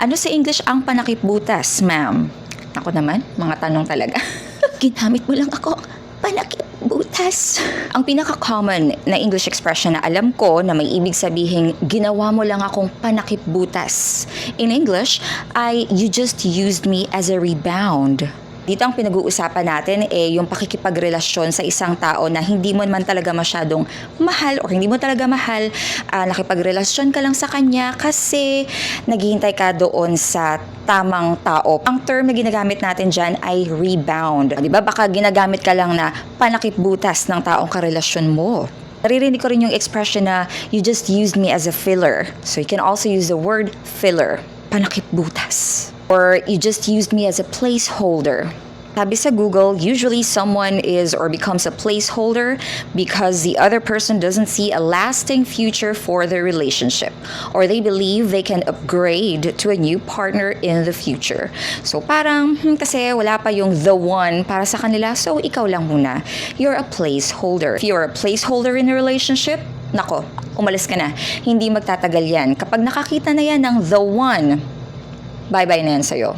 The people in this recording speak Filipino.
Ano sa English ang panakipbutas, ma'am? Ako naman, mga tanong talaga. Ginamit mo lang ako, panakipbutas. Ang pinaka-common na English expression na alam ko na may ibig sabihing ginawa mo lang akong panakipbutas. In English, ay you just used me as a rebound. Dito ang pinag-uusapan natin eh yung pakikipagrelasyon sa isang tao na hindi mo man talaga masyadong mahal or hindi mo talaga mahal. Ah, nakipagrelasyon ka lang sa kanya kasi naghihintay ka doon sa tamang tao. Ang term na ginagamit natin dyan ay rebound. Di ba? Baka ginagamit ka lang na panakipbutas ng taong karelasyon mo. Naririnig ko rin yung expression na you just used me as a filler. So you can also use the word filler. Panakipbutas. Or you just used me as a placeholder. Sabi sa Google, usually someone is or becomes a placeholder because the other person doesn't see a lasting future for their relationship or they believe they can upgrade to a new partner in the future. So parang hmm, kasi wala pa yung the one para sa kanila, so ikaw lang muna. You're a placeholder. If you're a placeholder in a relationship, nako, umalis ka na. Hindi magtatagal yan. Kapag nakakita na yan ng the one, bye-bye na yan sa'yo.